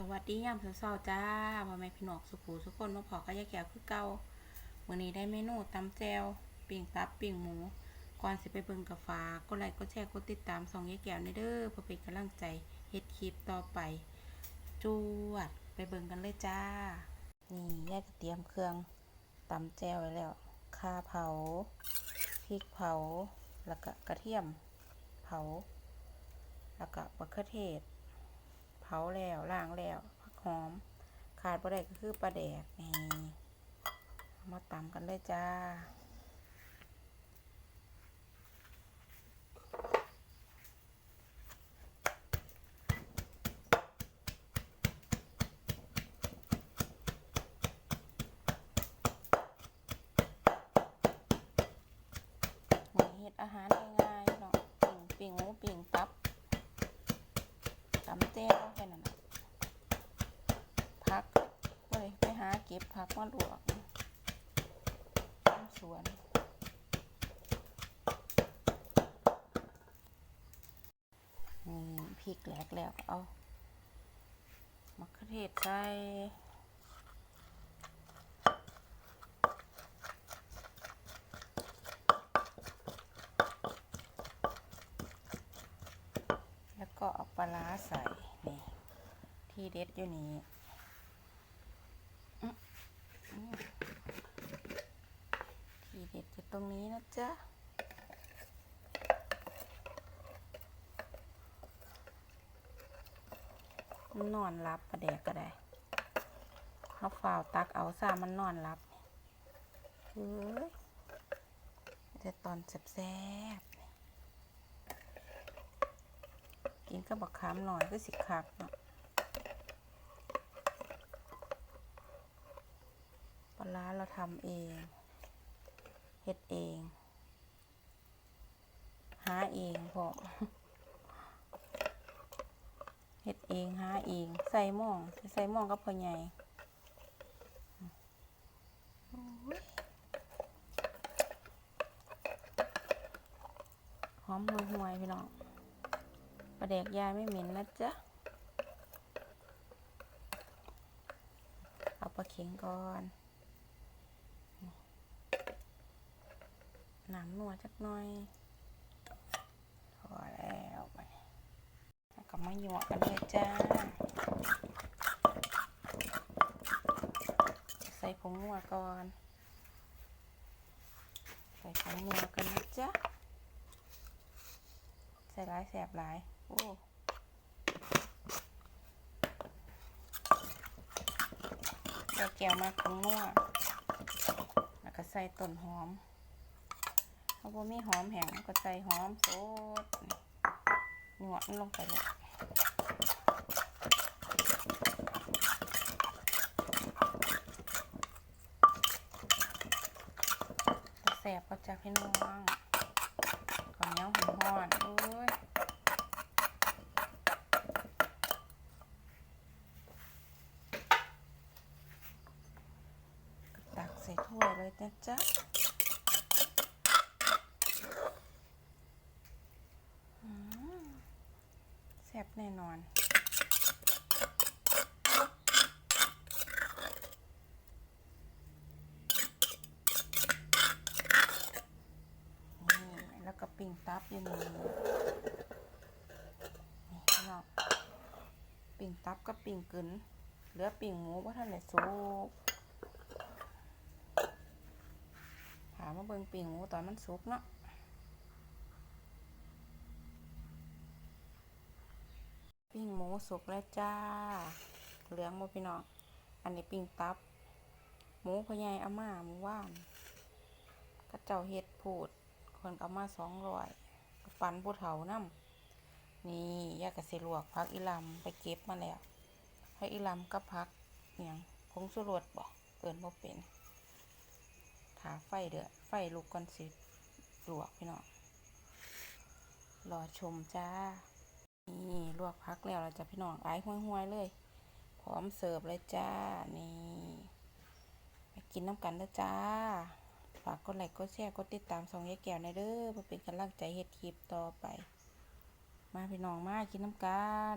สวัสดียามเช้าๆจ้าพ่อแม่พี่น้องสุขูสุกคนมาพอกับยายแก้วคือเก่ามื้อนี้ได้เมนูตำแจวปิ้งตับปิ้งหมูก่อนสิไปเบิ่งกับฝากกดไลค์กดแชร์กดติดตามส่องยายแก้วในเด้อเพื่อเป็นกำลังใจเฮ็ดคลิปต่อไปจวดไปเบิ่งกันเลยจ้า นี่ยายก็เตรียมเครื่องตำแจวไว้แล้วข่าเผาพริกเผาแล้วก็กระเทียม เผา แล้วก็มะเขือเทศ เผาแล้วล้างแล้วผักหอม ขาดบ่ได้ก็คือปลาแดกนี่มาตำกันเลยจ้า นี่เฮ็ดอาหารง่ายๆเนาะปิ่งปิ่งหมูปิ่งตับตำแจ้วแค่นั้นพักก็เลยไปหาเก็บผักมาลวกสวนนี่พริกแหลกแล้วเอามะเขือเทศใส่แล้วก็เอา ปลาใส่นี่ที่เด็ดอยู่นี้ที่เด็ดอยู่ตรงนี้นะจ๊ะนอนรับประแดกก็ได้เขาฝ่าวตักเอาซามันนอนรับเฮ้ยจะตอนแซ่บๆ กินก็บักขามหน่อยก็สิคักเนาะปลาเราทำเองเฮ็ดเอง หาเองพอเฮ็ดเองหาเอง ใส่หม้องใส่หม้องกับพ่อใหญ่โอ้ยหอมห่วยๆพี่น้อง ปลาแดกยายไม่เหม็นนะจ๊ะ เอาปลาเข็งก่อนน้ำนัวจักหน่อยพอแล้วไปแล้วก็มาหยวกกันเลยจ้าใส่ผงนัวก่อน ใส่ผงนัวกันนะจ๊ะ ใส่หลายแสบหลาย โอ้ใส่แก้วมาผงนัวแล้วก็ใส่ต้นหอมถ้าบ่มีหอมแห้งก็ใส่หอมสดหนวดลงไปเลยแสบก็จะพี่น้องก่อนเนี้ยหัวหอนโอ้ยตักใส่ เลยนะจ๊ะแซ่บแน่นอนแล้วก็ปิ้งตับอยู่นี่นี่พี่น้องปิ้งตับกับปิ้งกึนเหลือปิ้งหมูว่าท่านไหนสุกถา มมาเบิ่งปิ้งหมูตอนมันสุกเนาะปิ้งหมูสุกแล้วจ้า เหลืองบ่พี่น้อง อันนี้ปิ้งตับ หมูพะยายอาม่าหมูว่านกระเจ้าเฮ็ดพูด คนเอามาสองร้อยปันผู้เฒ่านํนี่ยากกะสิลวกพักอีลำไปเก็บมาแล้วให้อีลำกับพักเนี่ยผงสุรสบ่เกินบ่เป็นาไฟเด้อไฟลุกก่อนสิลวกพี่น้องรอชมจ้า นี่ลวกพักแล้วเราจะพี่น้องไอ้ห้วยๆเลย พร้อมเสิร์ฟเลยจ้า นี่ไปกินน้ำกันเด้อจ้า ฝากกดไลค์กดแชร์กดติดตามสองยายแก้วในเด้อเพื่อเป็นกำลังใจเฮ็ดคลิปต่อไป มาพี่น้องมากินน้ำกัน